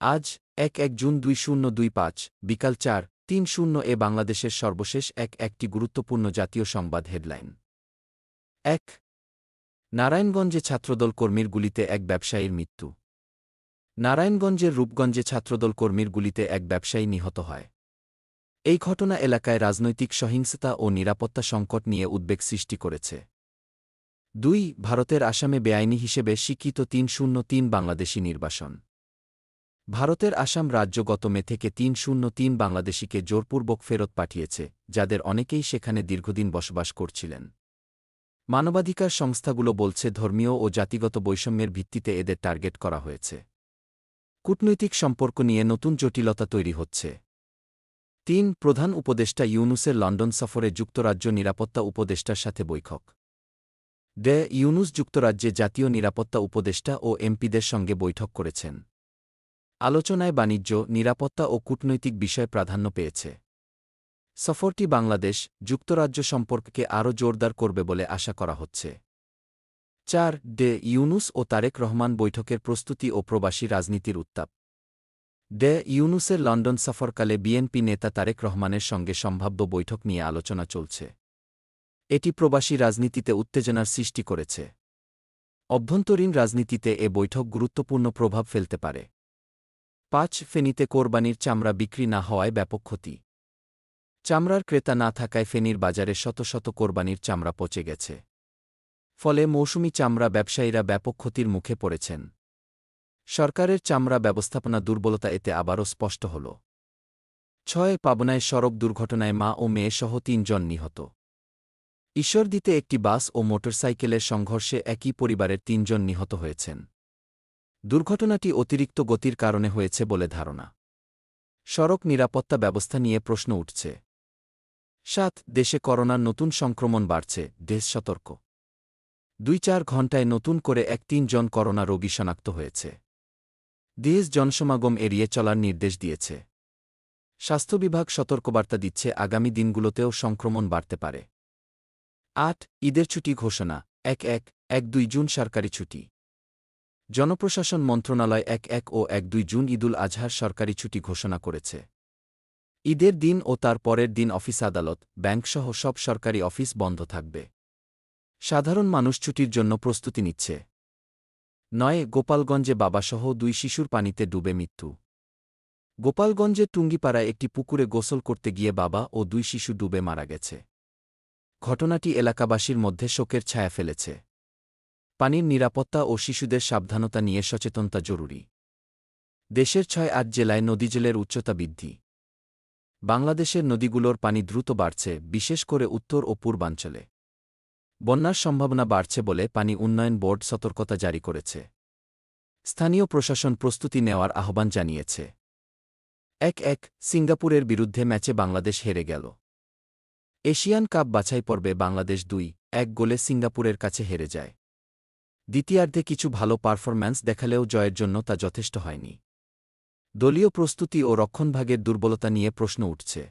আজ এক এক জুন দুই শূন্য দুই পাঁচ, বিকাল চার, তিন শূন্য এ বাংলাদেশের সর্বশেষ এক একটি গুরুত্বপূর্ণ জাতীয় সংবাদ হেডলাইন। এক, নারায়ণগঞ্জে ছাত্রদল কর্মীর গুলিতে এক ব্যবসায়ীর মৃত্যু। নারায়ণগঞ্জের রূপগঞ্জে ছাত্রদল কর্মীর গুলিতে এক ব্যবসায়ী নিহত হয়। এই ঘটনা এলাকায় রাজনৈতিক সহিংসতা ও নিরাপত্তা সংকট নিয়ে উদ্বেগ সৃষ্টি করেছে। দুই, ভারতের আসামে বেআইনি হিসেবে স্বীকৃত তিন শূন্য তিন বাংলাদেশি নির্বাসন। ভারতের আসাম রাজ্য গত মে থেকে তিন শূন্য তিন বাংলাদেশিকে জোরপূর্বক ফেরত পাঠিয়েছে, যাদের অনেকেই সেখানে দীর্ঘদিন বসবাস করছিলেন। মানবাধিকার সংস্থাগুলো বলছে ধর্মীয় ও জাতিগত বৈষম্যের ভিত্তিতে এদের টার্গেট করা হয়েছে। কূটনৈতিক সম্পর্ক নিয়ে নতুন জটিলতা তৈরি হচ্ছে। তিন প্রধান উপদেষ্টা ইউনুসের লন্ডন সফরে যুক্তরাজ্য নিরাপত্তা উপদেষ্টার সাথে বৈঠক। ডে ইউনুস যুক্তরাজ্যে জাতীয় নিরাপত্তা উপদেষ্টা ও এমপিদের সঙ্গে বৈঠক করেছেন। আলোচনায় বাণিজ্য, নিরাপত্তা ও কূটনৈতিক বিষয় প্রাধান্য পেয়েছে। সফরটি বাংলাদেশ যুক্তরাজ্য সম্পর্ককে আরও জোরদার করবে বলে আশা করা হচ্ছে। চার, ডে ইউনুস ও তারেক রহমান বৈঠকের প্রস্তুতি ও প্রবাসী রাজনীতির উত্তাপ। ডে ইউনুসের লন্ডন সফরকালে বিএনপি নেতা তারেক রহমানের সঙ্গে সম্ভাব্য বৈঠক নিয়ে আলোচনা চলছে। এটি প্রবাসী রাজনীতিতে উত্তেজনার সৃষ্টি করেছে। অভ্যন্তরীণ রাজনীতিতে এ বৈঠক গুরুত্বপূর্ণ প্রভাব ফেলতে পারে। পাঁচ ফেনীতে কোরবানির চামড়া বিক্রি না হওয়ায় ব্যাপক ক্ষতি। চামড়ার ক্রেতা না থাকায় ফেনীর বাজারে শত শত কোরবানির চামড়া পচে গেছে। ফলে মৌসুমি চামড়া ব্যবসায়ীরা ব্যাপক ক্ষতির মুখে পড়েছেন। সরকারের চামড়া ব্যবস্থাপনা দুর্বলতা এতে আবারও স্পষ্ট হল। ছয় পাবনায় সড়ক দুর্ঘটনায় মা ও মেয়েসহ তিনজন নিহত। ঈশ্বরদীতে একটি বাস ও মোটরসাইকেলের সংঘর্ষে একই পরিবারের তিনজন নিহত হয়েছেন। দুর্ঘটনাটি অতিরিক্ত গতির কারণে হয়েছে বলে ধারণা। সড়ক নিরাপত্তা ব্যবস্থা নিয়ে প্রশ্ন উঠছে। সাত, দেশে করোনার নতুন সংক্রমণ বাড়ছে, দেশ সতর্ক। দুই, চার ঘণ্টায় নতুন করে এক তিনজন করোনা রোগী শনাক্ত হয়েছে। দেশ জনসমাগম এড়িয়ে চলার নির্দেশ দিয়েছে। স্বাস্থ্য বিভাগ সতর্কবার্তা দিচ্ছে, আগামী দিনগুলোতেও সংক্রমণ বাড়তে পারে। আট, ঈদের ছুটি ঘোষণা, এক এক এক দুই জুন সরকারি ছুটি। জনপ্রশাসন মন্ত্রণালয় এক এক ও এক দুই জুন ঈদুল আজহার সরকারি ছুটি ঘোষণা করেছে। ঈদের দিন ও তার পরের দিন অফিস আদালত, ব্যাংকসহ সব সরকারি অফিস বন্ধ থাকবে। সাধারণ মানুষ ছুটির জন্য প্রস্তুতি নিচ্ছে। নয়, গোপালগঞ্জে বাবাসহ দুই শিশুর পানিতে ডুবে মৃত্যু। গোপালগঞ্জের টুঙ্গিপাড়ায় একটি পুকুরে গোসল করতে গিয়ে বাবা ও দুই শিশু ডুবে মারা গেছে। ঘটনাটি এলাকাবাসীর মধ্যে শোকের ছায়া ফেলেছে। পানির নিরাপত্তা ও শিশুদের সাবধানতা নিয়ে সচেতনতা জরুরি। দেশের ছয় আট জেলায় নদীজলের উচ্চতা বৃদ্ধি। বাংলাদেশের নদীগুলোর পানি দ্রুত বাড়ছে, বিশেষ করে উত্তর ও পূর্বাঞ্চলে। বন্যার সম্ভাবনা বাড়ছে বলে পানি উন্নয়ন বোর্ড সতর্কতা জারি করেছে। স্থানীয় প্রশাসন প্রস্তুতি নেওয়ার আহ্বান জানিয়েছে। এক এক, সিঙ্গাপুরের বিরুদ্ধে ম্যাচে বাংলাদেশ হেরে গেল। এশিয়ান কাপ বাছাই পর্বে বাংলাদেশ দুই, এক গোলে সিঙ্গাপুরের কাছে হেরে যায়। দ্বিতীয়ার্ধে কিছু ভালো পারফরম্যান্স দেখালেও জয়ের জন্য তা যথেষ্ট হয়নি। দলীয় প্রস্তুতি ও রক্ষণভাগের দুর্বলতা নিয়ে প্রশ্ন উঠছে।